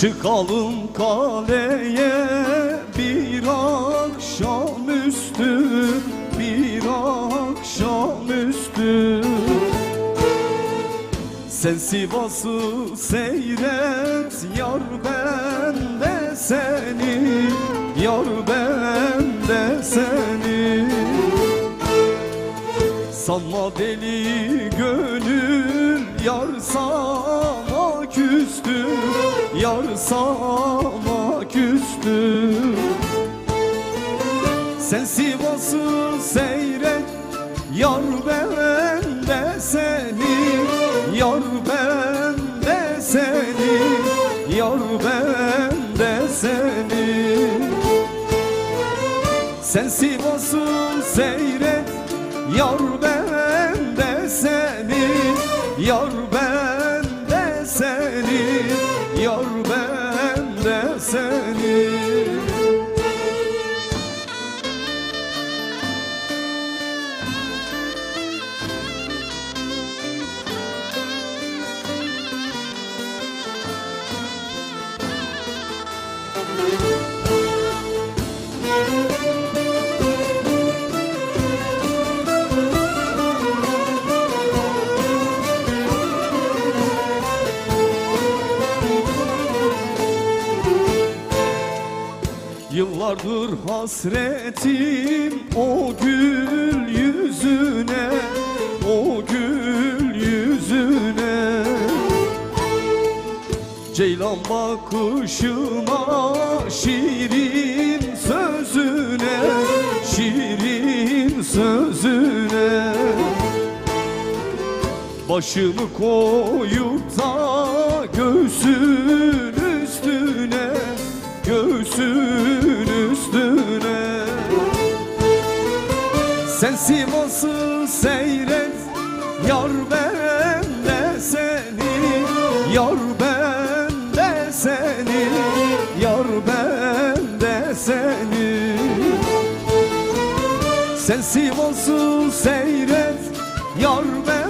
Çıkalım kaleye bir akşamüstü Bir akşamüstü Sen Sivas'ı seyret Yar ben de seni Yar ben de seni. Sanma deli gönül Yar sana küstü Yar sana küstü. Sen Sivas'ı seyret Yar ben de seni. Yar ben de seni Yar ben de seni. Sen Sivas'ı seyret Yar ben de seni. Yar ben Yıllardır hasretim o gül yüzüne O gül yüzüne. Ceylan bakışına şirin Başımı koyup da göğsün üstüne Göğsün üstüne. Sen Sivas'ı seyret Yar ben de seni Yar ben de seni Yar ben de seni. Sen Sivas'ı seyret Yar ben